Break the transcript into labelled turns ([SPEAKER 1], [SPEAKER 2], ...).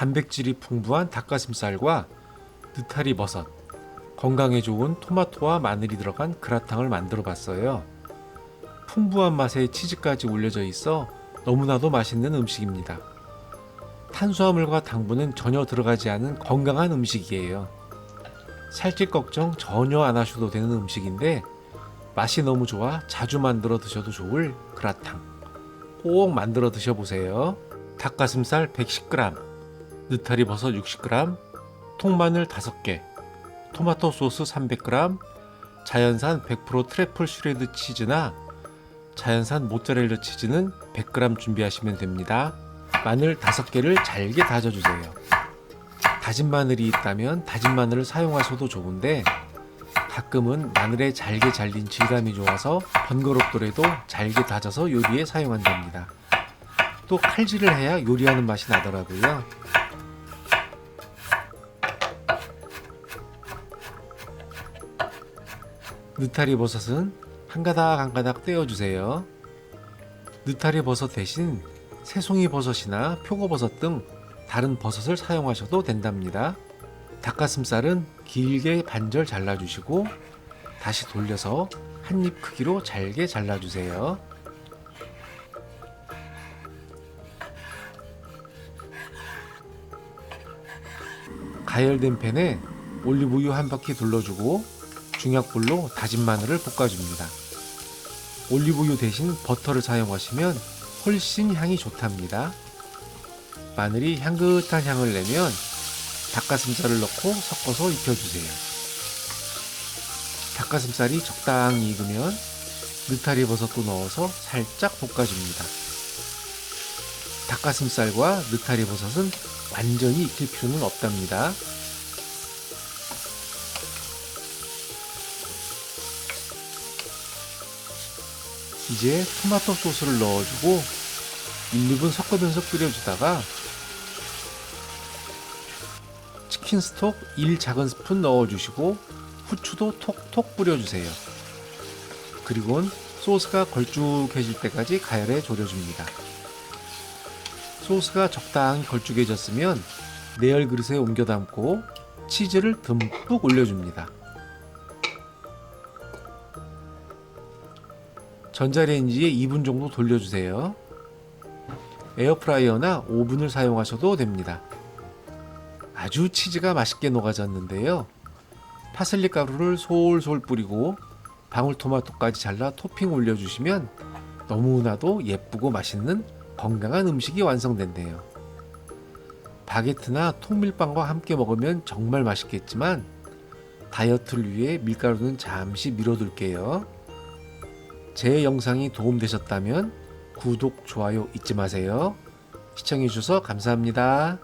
[SPEAKER 1] 단백질이 풍부한 닭가슴살과 느타리 버섯, 건강에 좋은 토마토와 마늘이 들어간 그라탕을 만들어 봤어요. 풍부한 맛에 치즈까지 올려져 있어 너무나도 맛있는 음식입니다. 탄수화물과 당분은 전혀 들어가지 않은 건강한 음식이에요. 살찔 걱정 전혀 안 하셔도 되는 음식인데 맛이 너무 좋아 자주 만들어 드셔도 좋을 그라탕. 꼭 만들어 드셔보세요. 닭가슴살 110g, 느타리 버섯 60g, 통마늘 5개, 토마토 소스 300g, 자연산 100% 트래플 슈레드 치즈나 자연산 모짜렐라 치즈는 100g 준비하시면 됩니다. 마늘 5개를 잘게 다져주세요. 다진 마늘이 있다면 다진 마늘을 사용하셔도 좋은데 가끔은 마늘에 잘게 잘린 질감이 좋아서 번거롭더라도 잘게 다져서 요리에 사용한답니다. 또 칼질을 해야 요리하는 맛이 나더라고요. 느타리 버섯은 한 가닥 한 가닥 떼어주세요. 느타리 버섯 대신 새송이 버섯이나 표고버섯 등 다른 버섯을 사용하셔도 된답니다. 닭가슴살은 길게 반절 잘라주시고 다시 돌려서 한 입 크기로 잘게 잘라주세요. 가열된 팬에 올리브유 한 바퀴 둘러주고 중약불로 다진 마늘을 볶아줍니다. 올리브유 대신 버터를 사용하시면 훨씬 향이 좋답니다. 마늘이 향긋한 향을 내면 닭가슴살을 넣고 섞어서 익혀주세요. 닭가슴살이 적당히 익으면 느타리 버섯도 넣어서 살짝 볶아줍니다. 닭가슴살과 느타리 버섯은 완전히 익힐 필요는 없답니다. 이제 토마토 소스를 넣어주고 1, 2분 섞으면서 끓여주다가 치킨 스톡 1 작은 스푼 넣어주시고 후추도 톡톡 뿌려주세요. 그리고는 소스가 걸쭉해질 때까지 가열해 졸여줍니다. 소스가 적당히 걸쭉해졌으면 내열 그릇에 옮겨 담고 치즈를 듬뿍 올려줍니다. 전자레인지에 2분 정도 돌려주세요. 에어프라이어나 오븐을 사용하셔도 됩니다. 아주 치즈가 맛있게 녹아졌는데요. 파슬리 가루를 솔솔 뿌리고 방울토마토까지 잘라 토핑 올려주시면 너무나도 예쁘고 맛있는 건강한 음식이 완성된대요. 바게트나 통밀빵과 함께 먹으면 정말 맛있겠지만 다이어트를 위해 밀가루는 잠시 밀어둘게요. 제 영상이 도움되셨다면 구독, 좋아요 잊지 마세요. 시청해주셔서 감사합니다.